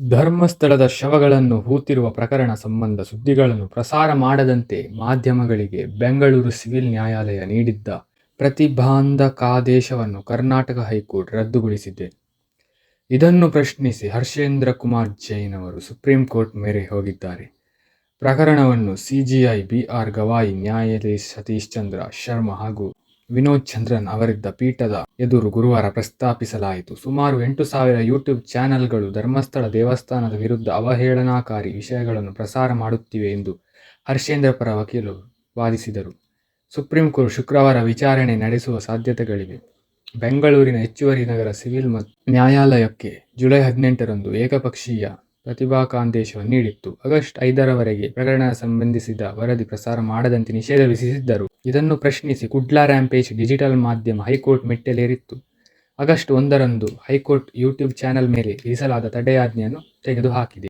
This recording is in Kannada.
ಧರ್ಮಸ್ಥಳದ ಶವಗಳನ್ನು ಹೂತಿರುವ ಪ್ರಕರಣ ಸಂಬಂಧ ಸುದ್ದಿಗಳನ್ನು ಪ್ರಸಾರ ಮಾಡದಂತೆ ಮಾಧ್ಯಮಗಳಿಗೆ ಬೆಂಗಳೂರು ಸಿವಿಲ್ ನ್ಯಾಯಾಲಯ ನೀಡಿದ್ದ ಪ್ರತಿಬಂಧಕಾದೇಶವನ್ನು ಕರ್ನಾಟಕ ಹೈಕೋರ್ಟ್ ರದ್ದುಗೊಳಿಸಿದೆ. ಇದನ್ನು ಪ್ರಶ್ನಿಸಿ ಹರ್ಷೇಂದ್ರ ಕುಮಾರ್ ಜೈನ್ ಅವರು ಸುಪ್ರೀಂ ಕೋರ್ಟ್ ಮೇರೆ ಹೋಗಿದ್ದಾರೆ. ಪ್ರಕರಣವನ್ನು ಸಿಜಿಐ ಬಿಆರ್ ಗವಾಯಿ, ನ್ಯಾಯಾಧೀಶ್ ಸತೀಶ್ ಚಂದ್ರ ಶರ್ಮಾ ಹಾಗೂ ವಿನೋದ್ ಚಂದ್ರನ್ ಅವರಿದ್ದ ಪೀಠದ ಎದುರು ಗುರುವಾರ ಪ್ರಸ್ತಾಪಿಸಲಾಯಿತು. ಸುಮಾರು ಎಂಟು ಸಾವಿರ ಯೂಟ್ಯೂಬ್ ಚಾನೆಲ್ಗಳು ಧರ್ಮಸ್ಥಳ ದೇವಸ್ಥಾನದ ವಿರುದ್ಧ ಅವಹೇಳನಾಕಾರಿ ವಿಷಯಗಳನ್ನು ಪ್ರಸಾರ ಮಾಡುತ್ತಿವೆ ಎಂದು ಹರ್ಷೇಂದ್ರ ಪರ ವಕೀಲರು ವಾದಿಸಿದರು. ಸುಪ್ರೀಂ ಕೋರ್ಟ್ ಶುಕ್ರವಾರ ವಿಚಾರಣೆ ನಡೆಸುವ ಸಾಧ್ಯತೆಗಳಿವೆ. ಬೆಂಗಳೂರಿನ ಹೆಚ್ಚುವರಿ ನಗರ ಸಿವಿಲ್ ನ್ಯಾಯಾಲಯಕ್ಕೆ ಜುಲೈ ಹದಿನೆಂಟರಂದು ಏಕಪಕ್ಷೀಯ ಪ್ರತಿಬಂಧಕಾದೇಶ ನೀಡಿತ್ತು. ಆಗಸ್ಟ್ ಐದರವರೆಗೆ ಪ್ರಕರಣ ಸಂಬಂಧಿಸಿದ ವರದಿ ಪ್ರಸಾರ ಮಾಡದಂತೆ ನಿಷೇಧ ವಿಧಿಸಿದ್ದರು. ಇದನ್ನು ಪ್ರಶ್ನಿಸಿ ಕುಡ್ಲಾ ರ್ಯಾಂಪೇಜ್ ಡಿಜಿಟಲ್ ಮಾಧ್ಯಮ ಹೈಕೋರ್ಟ್ ಮೆಟ್ಟಿಲೇರಿತ್ತು. ಆಗಸ್ಟ್ ಒಂದರಂದು ಹೈಕೋರ್ಟ್ ಯೂಟ್ಯೂಬ್ ಚಾನೆಲ್ ಮೇಲೆ ವಿಧಿಸಲಾದ ತಡೆಯಾಜ್ಞೆಯನ್ನು ತೆಗೆದುಹಾಕಿದೆ.